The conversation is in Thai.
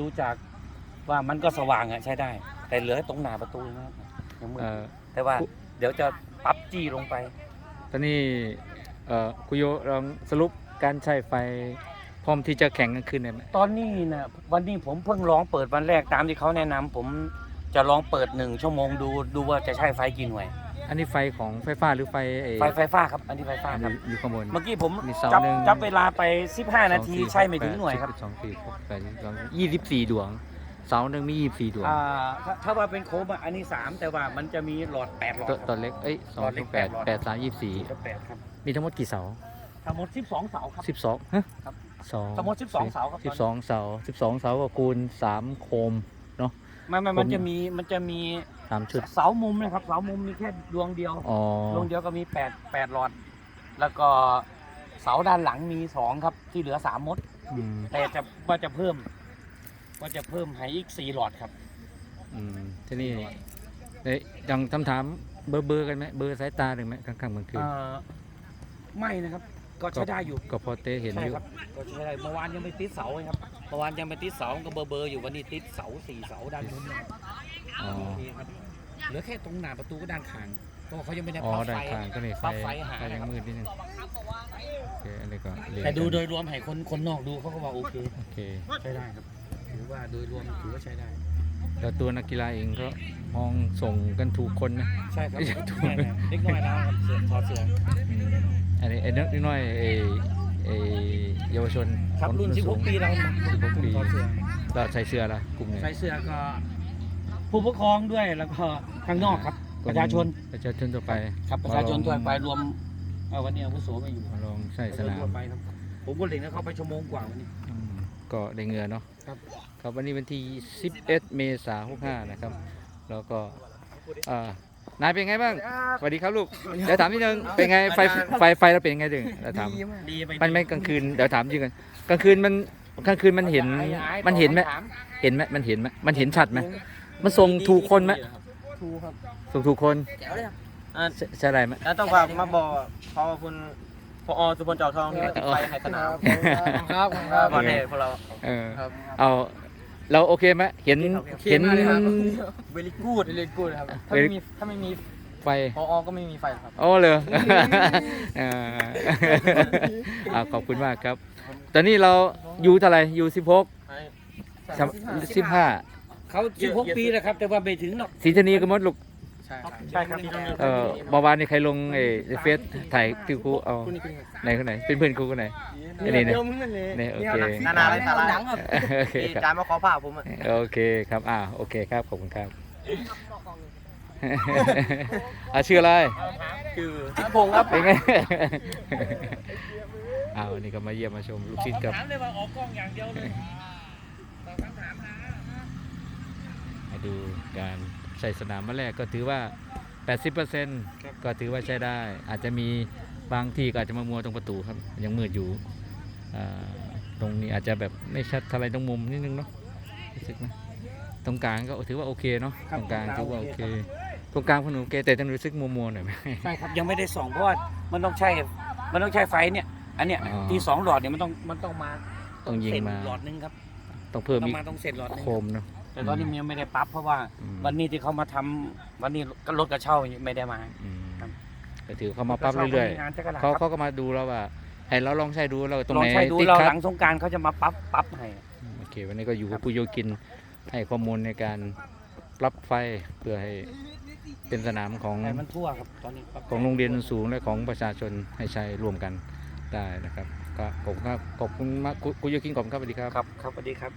ดูจากว่ามันก็สว่างอะใช้ได้ แต่เหลือตรงหน้าประตูนะครับยังมืดเอ่อแต่ว่าเดี๋ยวจะปรับจี้ลงไป ตอนนี้เอ่อคุโยลองสรุปการใช้ไฟพร้อมที่จะแข่งกลางคืนได้ไหมตอนนี้นะวันนี้ผมเพิ่งลองเปิดวันแรกตามที่เขาแนะนำผมจะลองเปิดหนึ่งชั่วโมงดูดูว่าจะใช้ไฟกี่หน่วย อันนี้ไฟของไฟฟ้าหรือไฟไอ้ไฟไฟฟ้าครับ อันนี้ไฟฟ้าอันครับนี้อยู่ข้างบน เมื่อกี้ผมมีเสาจับหนึ่ง จับเวลาไป 15 นาทีสองสี่ใช่ไม่ถึงแปดหน่วยครับสิสองสี่หกแปดสิบสองยี่สิบสี่ดวงเสาหนึ่งมียี่สิบสี่ดวงอ่าถ้าถ้าว่าเป็นโคมอะอันนี้ 3 แต่ว่ามันจะมีหลอด 8 หลอดตัวตัวเล็กเอ้ยสองหลอดเล็กแปดแปดหลอดแปดสามยี่สิบสี่จะแปดครับมีทั้งหมดกี่เสาทั้งหมด 12 เสาครับ สิบสองฮะครับ สองทั้งหมด 12 เสาครับสิบสองเสาสิบสองเสาก็คูณสามโคม ไม่ไม่ผมมันจะมีมันจะมีสามชุด เสามุมนะครับ เสามุมมีแค่ดวงเดียวอ๋อดวงเดียวก็มี8 8หลอด แล้วก็เสาด้านหลังมี2ครับ ที่เหลือ3มด อืมแต่จะว่าจะเพิ่ม ว่าจะเพิ่มให้อีก4หลอดครับ อืมที่นี่เอ้ยยังคำถามเบอร์เบอร์กันไหมเบอร์สายตาหนึ่งไหมกลางค่ำกลางคืน เอ่อไม่นะครับ ก็ใช้ได้อยู่ก็พอเต้เห็นอใช่ยู่ครับก็ใช้ได้เมื่อวานยังไม่ติดเสาเลยครับเมื่อวานยังไม่ติดเสาก็เบอร์เบอร์อยู่วันนี้ติดเสาสี่เสาด้านบนเนี่ยอ๋อโอเคครับเหลือแค่ตรงหน้าประตูก็ด้านข้างเพราะว่าเขายังไม่ได้อ๋อปลั๊กด้าไฟนข้างก็เลยไฟปลั๊กไฟหาไฟยังมืดนิดนึงโอเคอันนี้ก็เรียนแต่ดูกันโดยรวมให้คนคนนอกดูเขาก็ว่าโอเค โอเคใช้ได้ครับถือว่าโดยรวมถือว่าใช้ได้ แล้วตัวนักกีฬาเองก็มองส่งกันถูกคนนะ ใช่ครับไม่ใช่ถูกแน่ๆเล็กน้อยนะครับเสือถอดเสื้อ อืมอันนี้ไอ้เล็กน้อยไอ้ไอ้เยาวชนครับรุ่น สูง16 ปีเรา16ปีถอดเสื้อก็ใส่เสื้อละกลุ่มนี้ใส่เสื้อก็ ผู้ปกครองด้วยแล้วก็ข้างนอกครับ ประชาชนประชาชนทั่วไปครับประชาชนทั่วไปรวมเอ่อวันนี้อาวุโสไม่อยู่มาลองใส่สนามทั่วไปครับผมก็เล่นกับเขาไปชั่วโมงกว่าวันนี้ อืมก็ได้เงินเนาะ ครับครับวันนี้วันที่ 11 เมษายน65 นะครับ แล้วก็อ่านายเป็นไงบ้างสวัสดีครับลูกเดี๋ยวถามนิดนึงเป็นไงไฟไฟไฟเราเป็นยังไงดึงเดี๋ยวถามดีไปมันไม่กลางคืนเดี๋ยวถามจริงกันกลางคืนมันกลางคืนมันเห็นมันเห็นไหมเห็นไหมมันเห็นไหมมันเห็นชัดไหมมันส่งถูกคนไหมถูกครับส่งถูกคนอ่าใช่ใช่อะไรไหมแล้วต้องฝากมาบอกขอบคุณ พอสุพลเจ้าทองที่มาติดไฟให้สนามครับครับก่อนเหตุพวกเรา เออครับ เอาเราโอเคไหมเห็นเห็น เวลิกูดเวลิกูดครับ ถ้า Very- ไม่มีถ้าไม่มีไฟพอก็ไม่มีไฟครับโอ้เลยเอออ่าขอบคุณมากครับ ตอนนี้เราอยู่เท่าไหร่อยู่สิบหกสิบห้าเขา16ปีแล้วครับ แต่ว่าไม่ถึงหรอกสีธนีก็หมดลูก ใช่ครับใช่ครับเอ่อเมื่อวานนี่ใครลงไอ้ในเฟซถ่ายคือครูเอาไหนคนไหนเป็นเพื่อนครูคนไหนอันนี้เนี่ยเดี๋ยวมึงนั่นเลยเนี่ยโอเคนานาเลยสาระโอเคที่ครับจานมาขอผ้าผมอะโอเคครับอ่าโอเคครับขอบคุณครับอ่าชื่ออะไรคือทิพงศ์ครับเป็นไงอ้าววันนี่ก็มาเยี่ยมมาชมลูกศิษย์กับถามเลยว่าออกกล้องอย่างเดียวเลยตอบคำถามนะมาดูการ ใส่สนามมาแรกก็ถือว่า 80%ก็ถือว่าใช้ได้ อาจจะมีบางที่ก็อาจจะมามัวตรงประตูครับยังมืดอยู่อ่าตรงนี้อาจจะแบบไม่ชัดเท่าไรตรงมุมนิดนึงเนาะรู้สึกไหมตรงกลางก็ถือว่าโอเคเนาะตรงกลางถือว่าโอเคตรงกลางพนโอเคแต่ต้องรู้สึกมัวมัวๆหน่อยไหมใช่ครับยังไม่ได้ส่องเพราะว่ามันต้องใช้มันต้องใช้ไฟเนี่ยอันเนี้ยอ๋อที่สองหลอดเนี่ยมันต้องมันต้องมาต้องยิงเส้นมาหลอดนึงครับต้องเพิ่มต้องอีกมาต้องเสร็จหลอดนึงโคมเนาะ แต่ตอนนี้มันยังไม่ได้ปรั๊บเพราะว่าอืมวันนี้ที่เขามาทำวันนี้ก็รถกระเช่าไม่ได้มาอืมครับก็ถือเขามาปั๊บเรื่อยงานจักรๆลาเขาครับเขาก็มาดูแล้วว่าให้เราลองใช้ดูเราตรงลอไหงนใช้ดูติดเราขัดหลังสงกรารเขาจะมาปรั๊บปรั๊บให้โอเค วันนี้ก็อยู่ครักับบปุโยกินให้ข้อมูลในการปรับไฟเพื่อให้เป็นสนามของให้มันทั่วครับตอนนี้ปรับของโรงเรียนสูงและของประชาชนให้ใช้ร่วมกันได้นะครับก็ขอบคุณครับขอบคุณมากคุโยกินขอบคุณครับสวัสดีครับครับครับสวัสดีครับ